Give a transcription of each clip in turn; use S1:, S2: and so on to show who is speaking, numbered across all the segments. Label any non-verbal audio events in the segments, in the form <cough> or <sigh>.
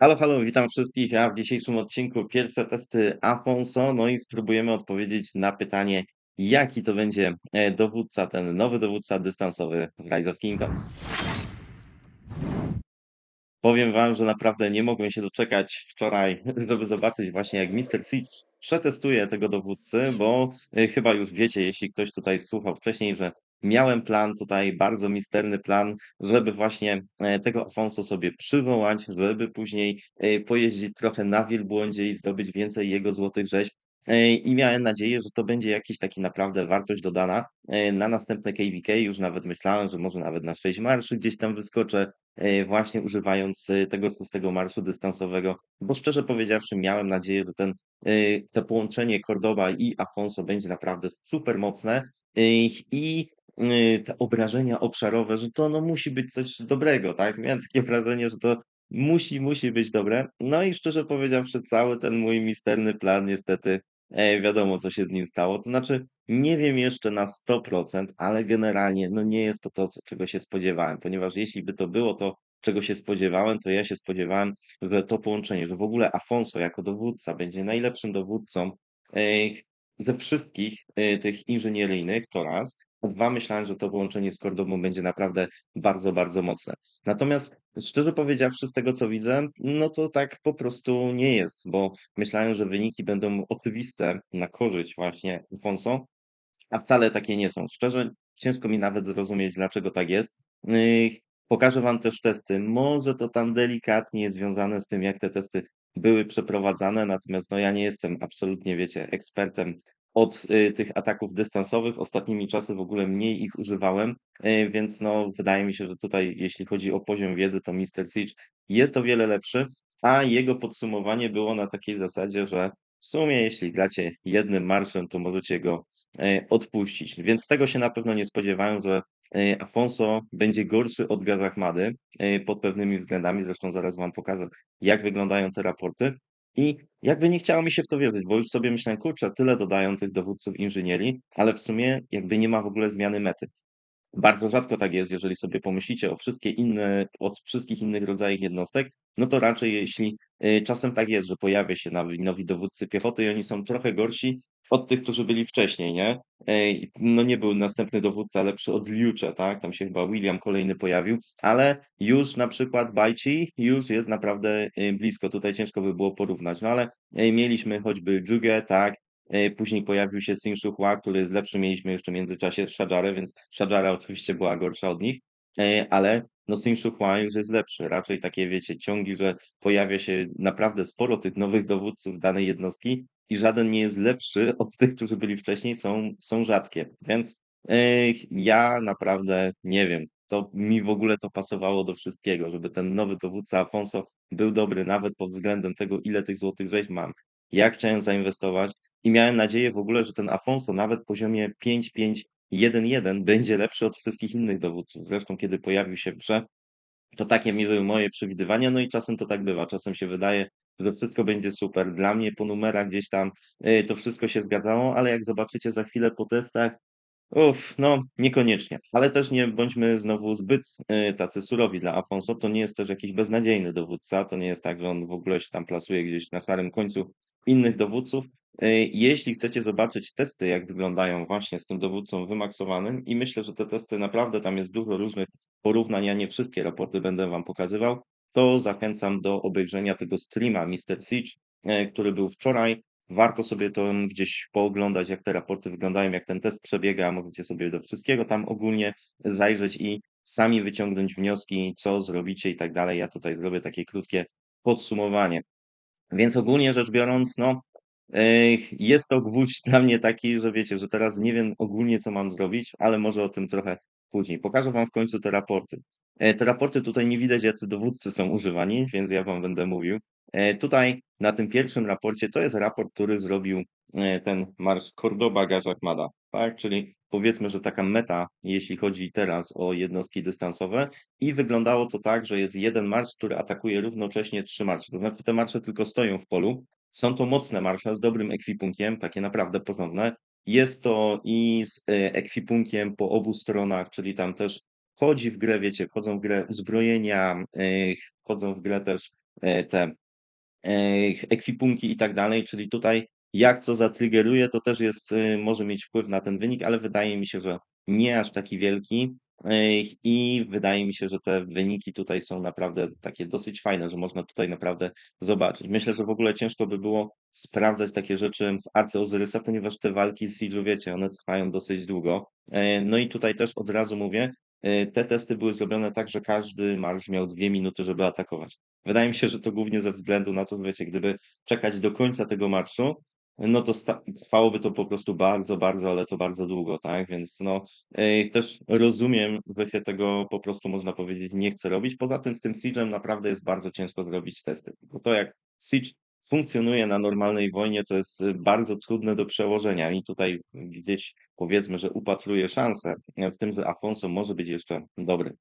S1: Halo, halo, witam wszystkich. Ja w dzisiejszym odcinku pierwsze testy Afonso, no i spróbujemy odpowiedzieć na pytanie, jaki to będzie e, dowódca, ten nowy dowódca dystansowy w Rise of Kingdoms. Powiem wam, że naprawdę nie mogłem się doczekać wczoraj, <laughs> żeby zobaczyć właśnie jak Mister Siege przetestuje tego dowódcy, bo e, chyba już wiecie, jeśli ktoś tutaj słuchał wcześniej, że miałem plan tutaj, bardzo misterny plan, żeby właśnie e, tego Afonso sobie przywołać, żeby później e, pojeździć trochę na wielbłądzie i zdobyć więcej jego złotych rzeźb. E, I miałem nadzieję, że to będzie jakiś taki naprawdę wartość dodana na następne KVK. Już nawet myślałem, że może nawet na 6 marszy gdzieś tam wyskoczę, właśnie używając tego szóstego marszu dystansowego, bo szczerze powiedziawszy, miałem nadzieję, że ten, to połączenie Cordoba i Afonso będzie naprawdę super mocne i te obrażenia obszarowe, że to no, musi być coś dobrego, tak? Miałem takie wrażenie, że to musi, musi być dobre. No i szczerze powiedziawszy, cały ten mój misterny plan niestety E, wiadomo, co się z nim stało. To znaczy, nie wiem jeszcze na 100%, ale generalnie no nie jest to to, co, czego się spodziewałem, ponieważ jeśli by to było to, czego się spodziewałem, to ja się spodziewałem, że to połączenie, że w ogóle Afonso jako dowódca będzie najlepszym dowódcą e, ze wszystkich e, tych inżynieryjnych, to raz. Dwa, myślałem, że to połączenie z Cordobą będzie naprawdę bardzo, bardzo mocne. Natomiast szczerze powiedziawszy, z tego co widzę, no to tak po prostu nie jest, bo myślałem, że wyniki będą oczywiste na korzyść właśnie Afonso, a wcale takie nie są. Szczerze, ciężko mi nawet zrozumieć, dlaczego tak jest. Pokażę wam też testy. Może to tam delikatnie jest związane z tym, jak te testy były przeprowadzane, natomiast no ja nie jestem absolutnie, wiecie, ekspertem od y, tych ataków dystansowych. Ostatnimi czasy w ogóle mniej ich używałem, y, więc no wydaje mi się, że tutaj jeśli chodzi o poziom wiedzy, to Mister Siege jest o wiele lepszy, a jego podsumowanie było na takiej zasadzie, że w sumie jeśli gracie jednym marszem, to możecie go e, odpuścić. Więc tego się na pewno nie spodziewałem, że Afonso będzie gorszy od Gazachmady pod pewnymi względami. Zresztą zaraz wam pokażę, jak wyglądają te raporty. I jakby nie chciało mi się w to wierzyć, bo już sobie myślałem, kurczę, tyle dodają tych dowódców inżynierii, ale w sumie jakby nie ma w ogóle zmiany mety. Bardzo rzadko tak jest, jeżeli sobie pomyślicie o wszystkie inne, o wszystkich innych rodzajach jednostek, no to raczej jeśli y, czasem tak jest, że pojawia się nowi, nowi dowódcy piechoty i oni są trochę gorsi od tych, którzy byli wcześniej, nie? No nie był następny dowódca lepszy od Liucze, tak? Tam się chyba William kolejny pojawił, ale już na przykład Bajci już jest naprawdę y, blisko. Tutaj ciężko by było porównać, no ale y, mieliśmy choćby Jugę, tak? E, Później pojawił się Sin Hua, który jest lepszy. Mieliśmy jeszcze w międzyczasie Shajarę, więc Shajara oczywiście była gorsza od nich, ale no Sin Hua już jest lepszy. Raczej takie, wiecie, ciągi, że pojawia się naprawdę sporo tych nowych dowódców danej jednostki i żaden nie jest lepszy <laughs> od tych, którzy byli wcześniej, są, są rzadkie. Więc e, ja naprawdę nie wiem. To mi w ogóle to pasowało do wszystkiego, żeby ten nowy dowódca Afonso był dobry nawet pod względem tego, ile tych złotych rzeźb mam ja chciałem zainwestować i miałem nadzieję w ogóle, że ten Afonso nawet poziomie 5-5-1-1 będzie lepszy od wszystkich innych dowódców. Zresztą kiedy pojawił się w grze, to takie mi były moje przewidywania, no i czasem to tak bywa. Czasem się wydaje, że wszystko będzie super. Dla mnie po numerach gdzieś tam y, to wszystko się zgadzało, ale jak zobaczycie za chwilę po testach, Uff, no niekoniecznie, ale też nie bądźmy znowu zbyt y, tacy surowi dla Afonso. To nie jest też jakiś beznadziejny dowódca. To nie jest tak, że on w ogóle się tam plasuje gdzieś na szarym końcu innych dowódców. Y, Jeśli chcecie zobaczyć testy, jak wyglądają właśnie z tym dowódcą wymaksowanym, i myślę, że te testy naprawdę tam jest dużo różnych porównań. Ja nie wszystkie raporty będę Wam pokazywał, to zachęcam do obejrzenia tego streama Mr. Siege, y, który był wczoraj. Warto sobie to gdzieś pooglądać, jak te raporty wyglądają, jak ten test przebiega. Możecie sobie do wszystkiego tam ogólnie zajrzeć i sami wyciągnąć wnioski, co zrobicie i tak dalej. Ja tutaj zrobię takie krótkie podsumowanie. Więc ogólnie rzecz biorąc, no, jest to gwóźdź <laughs> dla mnie taki, że wiecie, że teraz nie wiem ogólnie, co mam zrobić, ale może o tym trochę później. Pokażę wam w końcu te raporty. E, Te raporty tutaj nie widać, jacy dowódcy są używani, więc ja wam będę mówił. E, Tutaj na tym pierwszym raporcie to jest raport, który zrobił e, ten marsz Cordoba Gażakmada, tak? Czyli powiedzmy, że taka meta, jeśli chodzi teraz o jednostki dystansowe i wyglądało to tak, że jest jeden marsz, który atakuje równocześnie trzy marsze. To znaczy te marsze tylko stoją w polu, są to mocne marsze z dobrym ekwipunkiem, takie naprawdę porządne. Jest to i z e, ekwipunkiem po obu stronach, czyli tam też wchodzi w grę, wiecie, wchodzą w grę uzbrojenia, e, wchodzą w grę też e, te ekwipunki i tak dalej, czyli tutaj jak co zatrygeruje, to też jest, może mieć wpływ na ten wynik, ale wydaje mi się, że nie aż taki wielki. I wydaje mi się, że te wyniki tutaj są naprawdę takie dosyć fajne, że można tutaj naprawdę zobaczyć. Myślę, że w ogóle ciężko by było sprawdzać takie rzeczy w Arce Ozyrysa, ponieważ te walki z Siege'u, wiecie, one trwają dosyć długo. E, No i tutaj też od razu mówię, e, te testy były zrobione tak, że każdy marsz miał dwie minuty, żeby atakować. Wydaje mi się, że to głównie ze względu na to, że wiecie, gdyby czekać do końca tego marszu, no to trwałoby to po prostu bardzo, bardzo, ale to bardzo długo, tak? Więc no, yy, też rozumiem, że się tego po prostu, można powiedzieć, nie chce robić. Poza tym z tym Siege'em naprawdę jest bardzo ciężko zrobić testy, bo to jak Siege funkcjonuje na normalnej wojnie, to jest, y, bardzo trudne do przełożenia i tutaj gdzieś powiedzmy, że upatruję szansę w tym, że Afonso może być jeszcze dobry.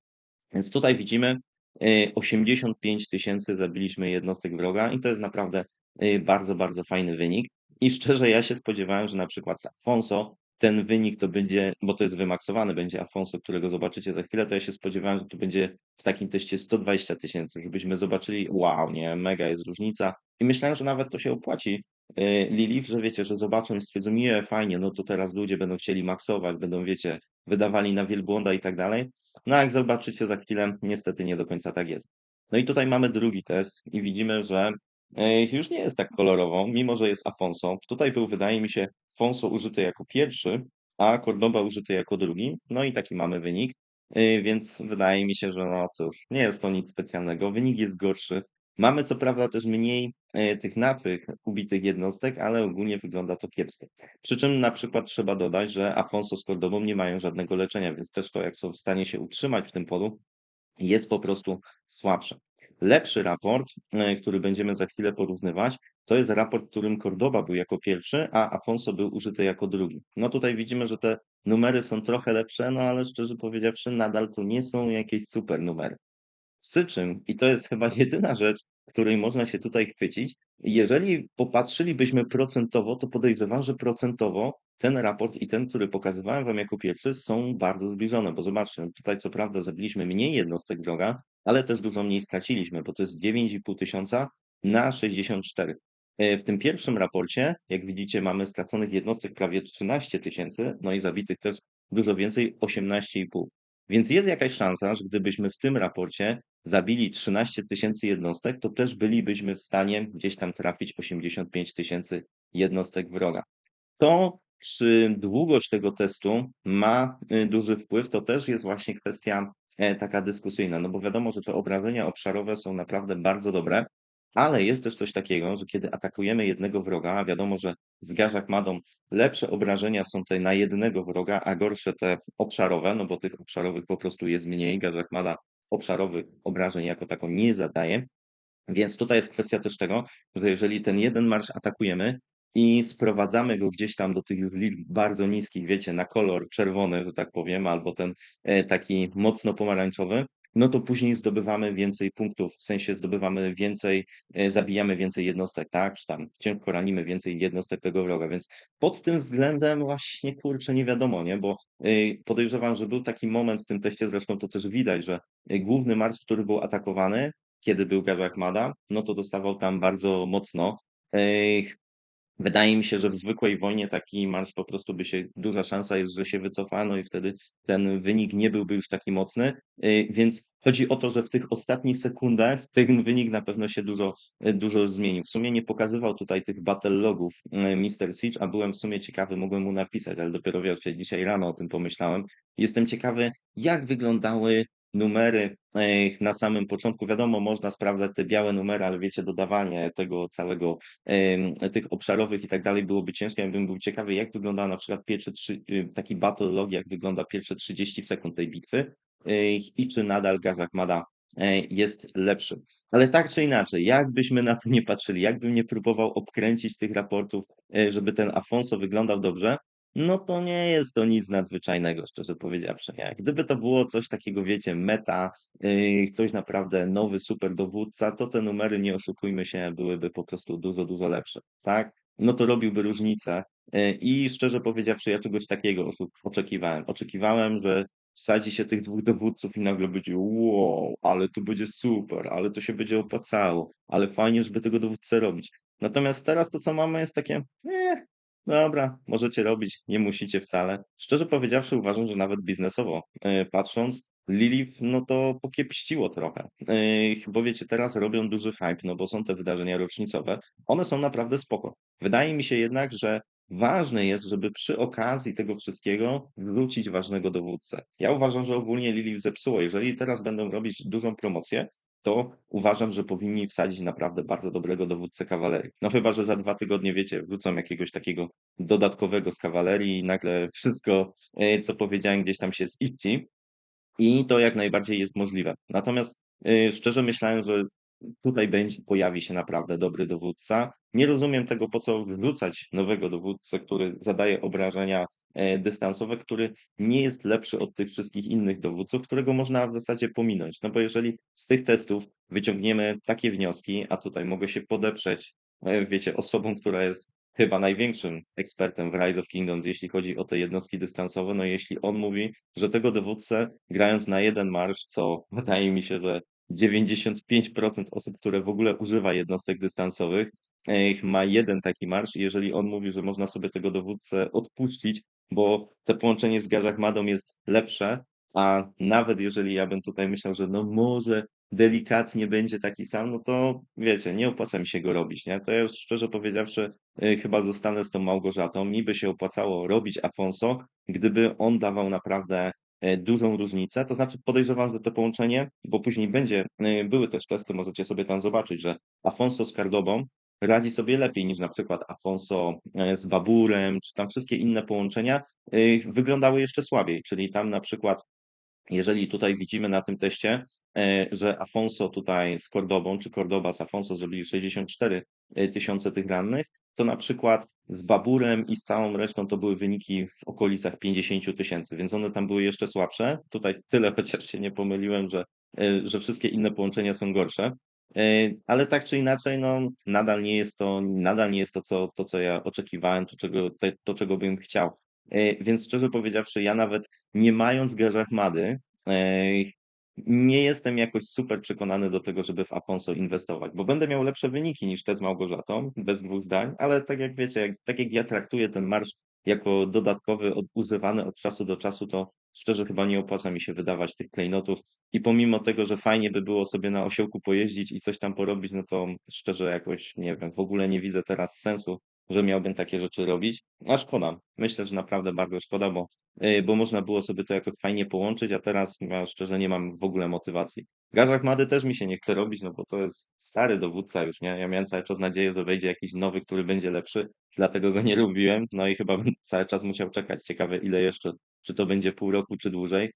S1: Więc tutaj widzimy, y, 85 tysięcy zabiliśmy jednostek wroga i to jest naprawdę y, bardzo, bardzo fajny wynik. I szczerze ja się spodziewałem, że na przykład z Afonso ten wynik to będzie, bo to jest wymaksowany, będzie Afonso, którego zobaczycie za chwilę, to ja się spodziewałem, że to będzie w takim teście 120 tysięcy, żebyśmy zobaczyli, wow, nie, mega jest różnica. I myślałem, że nawet to się opłaci y, Lilith, że wiecie, że zobaczą i stwierdzą, nie, fajnie, no to teraz ludzie będą chcieli maksować, będą, wiecie, wydawali na wielbłąda i tak dalej. No jak zobaczycie za chwilę, niestety nie do końca tak jest. No i tutaj mamy drugi test i widzimy, że e, już nie jest tak kolorowo, mimo że jest Afonso. Tutaj był, wydaje mi się, Afonso użyty jako pierwszy, a Cordoba użyty jako drugi. No i taki mamy wynik. E, Więc wydaje mi się, że no cóż, nie jest to nic specjalnego. Wynik jest gorszy. Mamy co prawda też mniej e, tych naszych ubitych jednostek, ale ogólnie wygląda to kiepsko. Przy czym na przykład trzeba dodać, że Afonso z Cordobą nie mają żadnego leczenia, więc też to, jak są w stanie się utrzymać w tym polu, jest po prostu słabsze. Lepszy raport, e, który będziemy za chwilę porównywać, to jest raport, którym Cordoba był jako pierwszy, a Afonso był użyty jako drugi. No tutaj widzimy, że te numery są trochę lepsze, no ale szczerze powiedziawszy, nadal to nie są jakieś super numery. Przy czym, i to jest chyba jedyna rzecz, której można się tutaj chwycić, jeżeli popatrzylibyśmy procentowo, to podejrzewam, że procentowo ten raport i ten, który pokazywałem wam jako pierwszy, są bardzo zbliżone, bo zobaczcie, no tutaj co prawda zabiliśmy mniej jednostek wroga, ale też dużo mniej straciliśmy, bo to jest 9,5 tysiąca na 64. E, W tym pierwszym raporcie, jak widzicie, mamy straconych jednostek prawie 13 tysięcy, no i zabitych też dużo więcej, 18,5. Więc jest jakaś szansa, że gdybyśmy w tym raporcie zabili 13 tysięcy jednostek, to też bylibyśmy w stanie gdzieś tam trafić 85 tysięcy jednostek wroga. To, czy długość tego testu ma y, duży wpływ, to też jest właśnie kwestia e, taka dyskusyjna, no bo wiadomo, że te obrażenia obszarowe są naprawdę bardzo dobre, ale jest też coś takiego, że kiedy atakujemy jednego wroga, a wiadomo, że z Garzak Madą lepsze obrażenia są te na jednego wroga, a gorsze te obszarowe, no bo tych obszarowych po prostu jest mniej. Garzak Mada obszarowych obrażeń jako tako nie zadaje. Więc tutaj jest kwestia też tego, że jeżeli ten jeden marsz atakujemy i sprowadzamy go gdzieś tam do tych już bardzo niskich, wiecie, na kolor czerwony, że tak powiem, albo ten e, taki mocno pomarańczowy, no to później zdobywamy więcej punktów, w sensie zdobywamy więcej, e, zabijamy więcej jednostek, tak? Czy tam ciężko ranimy więcej jednostek tego wroga, więc pod tym względem właśnie kurczę nie wiadomo, nie? Bo y, podejrzewam, że był taki moment w tym teście, zresztą to też widać, że y, główny marsz, który był atakowany, kiedy był Gazak Mada, no to dostawał tam bardzo mocno. Wydaje mi się, że w zwykłej wojnie taki marsz po prostu by się, duża szansa jest, że się wycofano i wtedy ten wynik nie byłby już taki mocny. Y, Więc chodzi o to, że w tych ostatnich sekundach ten wynik na pewno się dużo, y, dużo zmienił. W sumie nie pokazywał tutaj tych battle logów y, Mr. Siege, a byłem w sumie ciekawy, mogłem mu napisać, ale dopiero wiecie, dzisiaj rano o tym pomyślałem. Jestem ciekawy, jak wyglądały numery e, na samym początku. Wiadomo, można sprawdzać te białe numery, ale wiecie, dodawanie tego całego, tych obszarowych i tak dalej byłoby ciężkie. Ja bym był ciekawy, jak wygląda na przykład pierwsze trzy, y, taki battle log, jak wygląda pierwsze 30 sekund tej bitwy y, i czy nadal Gazak Mada e, jest lepszy. Ale tak czy inaczej, jakbyśmy na to nie patrzyli, jakbym nie próbował obkręcić tych raportów, e, żeby ten Afonso wyglądał dobrze, no to nie jest to nic nadzwyczajnego, szczerze powiedziawszy. Jak gdyby to było coś takiego, wiecie, meta, yy, coś naprawdę nowy super dowódca, to te numery, nie oszukujmy się, byłyby po prostu dużo, dużo lepsze, tak? No to robiłby różnicę. Yy, I szczerze powiedziawszy, ja czegoś takiego oczekiwałem. Oczekiwałem, że wsadzi się tych 2 dowódców i nagle będzie: "Wow, ale to będzie super, ale to się będzie opłacało, ale fajnie, żeby tego dowódcę robić". Natomiast teraz to, co mamy, jest takie: "Eh, dobra, możecie robić, nie musicie wcale". Szczerze powiedziawszy, uważam, że nawet biznesowo, yy, patrząc, Lilith, no to pokiepściło trochę. Yy, bo wiecie, teraz robią duży hype, no bo są te wydarzenia rocznicowe. One są naprawdę spoko. Wydaje mi się jednak, że ważne jest, żeby przy okazji tego wszystkiego wrzucić ważnego dowódcę. Ja uważam, że ogólnie Lilith zepsuło. Jeżeli teraz będą robić dużą promocję, to uważam, że powinni wsadzić naprawdę bardzo dobrego dowódcę kawalerii. No chyba, że za 2 tygodnie, wiecie, wrzucą jakiegoś takiego dodatkowego z kawalerii i nagle wszystko, yy, co powiedziałem, gdzieś tam się ziści. I to jak najbardziej jest możliwe. Natomiast, yy, szczerze myślałem, że tutaj będzie pojawi się naprawdę dobry dowódca. Nie rozumiem tego, po co wrzucać nowego dowódcę, który zadaje obrażenia, dystansowe, który nie jest lepszy od tych wszystkich innych dowódców, którego można w zasadzie pominąć. No bo jeżeli z tych testów wyciągniemy takie wnioski, a tutaj mogę się podeprzeć, yy, wiecie, osobą, która jest chyba największym ekspertem w Rise of Kingdoms, jeśli chodzi o te jednostki dystansowe, no jeśli on mówi, że tego dowódcę grając na 1 marsz, co wydaje mi się, że 95% osób, które w ogóle używa jednostek dystansowych, yy, ma 1 taki marsz i jeżeli on mówi, że można sobie tego dowódcę odpuścić, bo to połączenie z Gar Ahmadą jest lepsze, a nawet jeżeli ja bym tutaj myślał, że no może delikatnie będzie taki sam, no to wiecie, nie opłaca mi się go robić, nie? To ja już szczerze powiedziawszy, yy, chyba zostanę z tą Małgorzatą. Mi by się opłacało robić Afonso, gdyby on dawał naprawdę, yy, dużą różnicę. To znaczy podejrzewam, że to połączenie, bo później będzie, yy, były też testy, możecie sobie tam zobaczyć, że Afonso z Cardobą radzi sobie lepiej niż na przykład Afonso, yy, z Baburem, czy tam wszystkie inne połączenia, yy, wyglądały jeszcze słabiej. Czyli tam na przykład jeżeli tutaj widzimy na tym teście, yy, że Afonso tutaj z Cordobą, czy Cordoba z Afonso zrobili 64 tysiące tych rannych, to na przykład z Baburem i z całą resztą to były wyniki w okolicach 50 tysięcy, więc one tam były jeszcze słabsze. Tutaj tyle, <laughs> chociaż się nie pomyliłem, że, że wszystkie inne połączenia są gorsze. Yy, ale tak czy inaczej, no nadal nie jest to nadal nie jest to, co to, co ja oczekiwałem, to czego te to, czego bym chciał. Yy, więc szczerze powiedziawszy, ja nawet nie mając Gar Ahmady, yy, nie jestem jakoś super przekonany do tego, żeby w Afonso inwestować, bo będę miał lepsze wyniki niż te z Małgorzatą, bez 2 zdań, ale tak jak wiecie, jak tak jak ja traktuję ten marsz jako dodatkowy, od używany od czasu do czasu, to szczerze chyba nie opłaca mi się wydawać tych klejnotów. I pomimo tego, że fajnie by było sobie na osiołku pojeździć i coś tam porobić, no to szczerze jakoś, nie wiem, w ogóle nie widzę teraz sensu, że miałbym takie rzeczy robić. A szkoda. Myślę, że naprawdę bardzo szkoda, bo, yy, bo można było sobie to jakoś fajnie połączyć, a teraz ja szczerze nie mam w ogóle motywacji. Gar Ahmady też mi się nie chce robić, no bo to jest stary dowódca już, nie? Ja miałem cały czas nadzieję, że wejdzie jakiś nowy, który będzie lepszy, dlatego go nie lubiłem, no i chyba bym cały czas musiał czekać. Ciekawe ile jeszcze, czy to będzie pół roku, czy dłużej.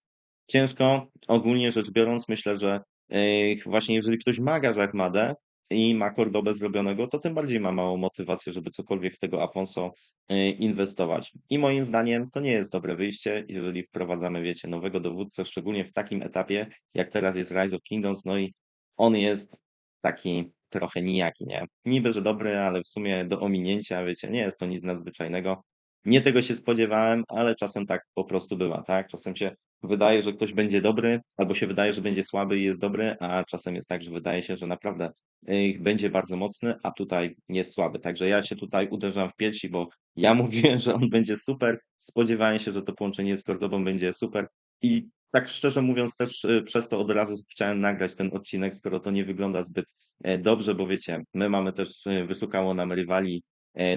S1: Ciężko. Ogólnie rzecz biorąc, myślę, że, yy, właśnie jeżeli ktoś ma Gar Ahmadę i ma Cordobę zrobionego, to tym bardziej ma małą motywację, żeby cokolwiek w tego Afonso, yy, inwestować. I moim zdaniem to nie jest dobre wyjście, jeżeli wprowadzamy, wiecie, nowego dowódcę, szczególnie w takim etapie, jak teraz jest Rise of Kingdoms, no i on jest taki trochę nijaki, nie? Niby, że dobry, ale w sumie do ominięcia, wiecie, nie jest to nic nadzwyczajnego. Nie tego się spodziewałem, ale czasem tak po prostu bywa, tak? Czasem się wydaje, że ktoś będzie dobry, albo się wydaje, że będzie słaby i jest dobry, a czasem jest tak, że wydaje się, że naprawdę, będzie bardzo mocny, a tutaj jest słaby. Także ja się tutaj uderzam w piersi, bo ja <laughs> mówiłem, że on będzie super, spodziewałem się, że to połączenie z Cordobą będzie super i tak szczerze mówiąc też, yy, przez to od razu chciałem nagrać ten odcinek, skoro to nie wygląda zbyt, yy, dobrze, bo wiecie, my mamy też, yy, wyszukało nam rywali,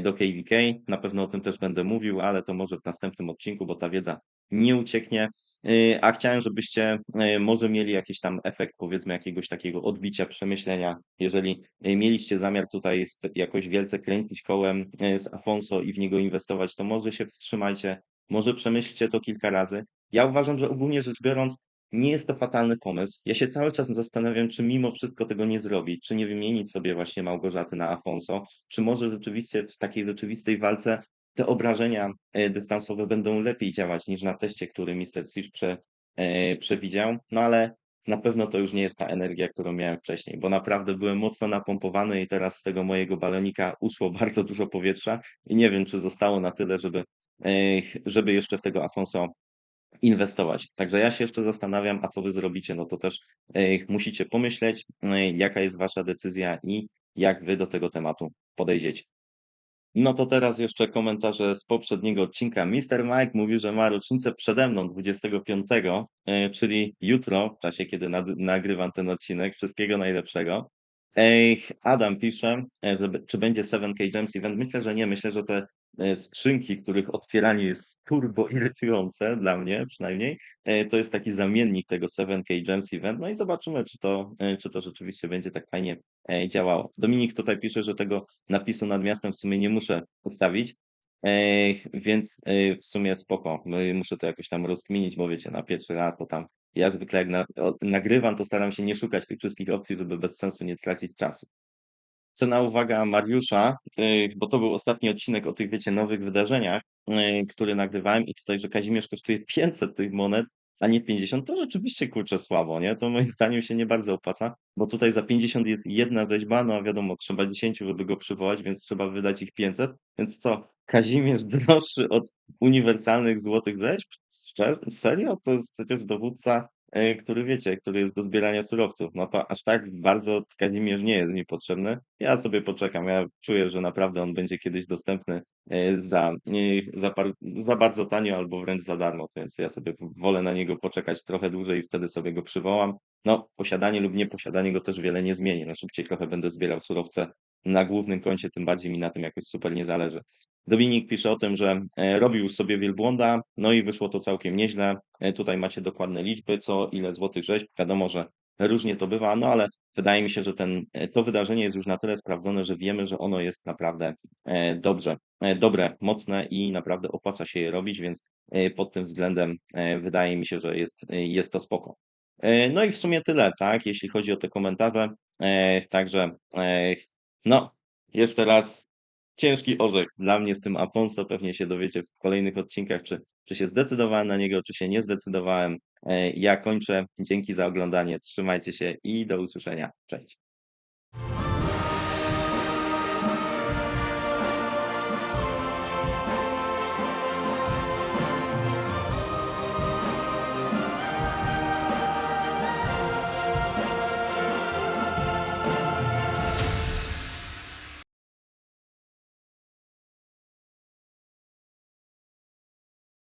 S1: do KVK. Na pewno o tym też będę mówił, ale to może w następnym odcinku, bo ta wiedza nie ucieknie. Yy, a chciałem, żebyście, yy, może mieli jakiś tam efekt, powiedzmy, jakiegoś takiego odbicia, przemyślenia. Jeżeli, mieliście zamiar tutaj jakoś wielce kręcić kołem, z Afonso i w niego inwestować, to może się wstrzymajcie, może przemyślcie to kilka razy. Ja uważam, że ogólnie rzecz biorąc, nie jest to fatalny pomysł. Ja się cały czas zastanawiam, czy mimo wszystko tego nie zrobić, czy nie wymienić sobie właśnie Małgorzaty na Afonso, czy może rzeczywiście w takiej rzeczywistej walce te obrażenia, yy, dystansowe będą lepiej działać niż na teście, który Mister Siege prze yy, przewidział. No ale na pewno to już nie jest ta energia, którą miałem wcześniej, bo naprawdę byłem mocno napompowany i teraz z tego mojego balonika uszło <laughs> bardzo dużo powietrza i nie wiem, czy zostało na tyle, żeby, yy, żeby jeszcze w tego Afonso inwestować. Także ja się jeszcze zastanawiam, a co wy zrobicie? No to też, e, musicie pomyśleć, e, jaka jest wasza decyzja i jak wy do tego tematu podejdziecie. No to teraz jeszcze komentarze z poprzedniego odcinka. Mister Mike mówi, że ma rocznicę przede mną 25, e, czyli jutro, w czasie kiedy nagrywam ten odcinek. Wszystkiego najlepszego. Adam pisze, e, czy będzie 7K Gems Event? Myślę, że nie. Myślę, że te, skrzynki, których otwieranie jest turbo <laughs> irytujące, dla mnie przynajmniej, e, to jest taki zamiennik tego 7K Gems Event. No i zobaczymy, czy to, e, czy to rzeczywiście będzie tak fajnie, e, działało. Dominik tutaj pisze, że tego napisu nad miastem w sumie nie muszę ustawić, e, więc, e, w sumie spoko. No muszę to jakoś tam rozkminić, bo wiecie, na pierwszy raz to tam ja zwykle jak nagrywam, to staram się nie szukać tych wszystkich opcji, żeby bez sensu nie tracić czasu. Cenna uwaga Mariusza, y, bo to był ostatni odcinek o tych, wiecie, nowych wydarzeniach, y, który nagrywałem i tutaj, że Kazimierz kosztuje 500 tych monet, a nie 50, to rzeczywiście, kurczę, słabo, nie? To moim zdaniem się nie bardzo opłaca, bo tutaj za 50 jest jedna rzeźba, no a wiadomo, trzeba 10, żeby go przywołać, więc trzeba wydać ich 500. Więc co, Kazimierz <laughs> droższy od uniwersalnych złotych rzeźb? Szczerze? Serio? To jest przecież dowódca który wiecie, który jest do zbierania surowców. No to aż tak bardzo Kazimierz nie jest mi potrzebny. Ja sobie poczekam. Ja czuję, że naprawdę on będzie kiedyś dostępny e, za, e, za, za bardzo tanio albo wręcz za darmo, więc ja sobie wolę na niego poczekać trochę dłużej i wtedy sobie go przywołam. No, posiadanie lub nieposiadanie go też wiele nie zmieni. No szybciej trochę będę zbierał surowce na głównym koncie, tym bardziej mi na tym jakoś super nie zależy. Dominik pisze o tym, że e, robił sobie wielbłąda, no i wyszło to całkiem nieźle. E, Tutaj macie dokładne liczby, co ile złotych rzeźb. Wiadomo, że różnie to bywa, no ale wydaje mi się, że ten, e, to wydarzenie jest już na tyle sprawdzone, że wiemy, że ono jest naprawdę dobrze, dobre, mocne i naprawdę opłaca się je robić, więc pod tym względem wydaje mi się, że jest, jest to spoko. No i w sumie tyle, tak, jeśli chodzi o te komentarze. Także, no, jeszcze raz ciężki orzech dla mnie z tym Afonso. Pewnie się dowiecie w kolejnych odcinkach, czy, czy się zdecydowałem na niego, czy się nie zdecydowałem. E, Ja kończę. Dzięki za oglądanie. Trzymajcie się i do usłyszenia. Cześć.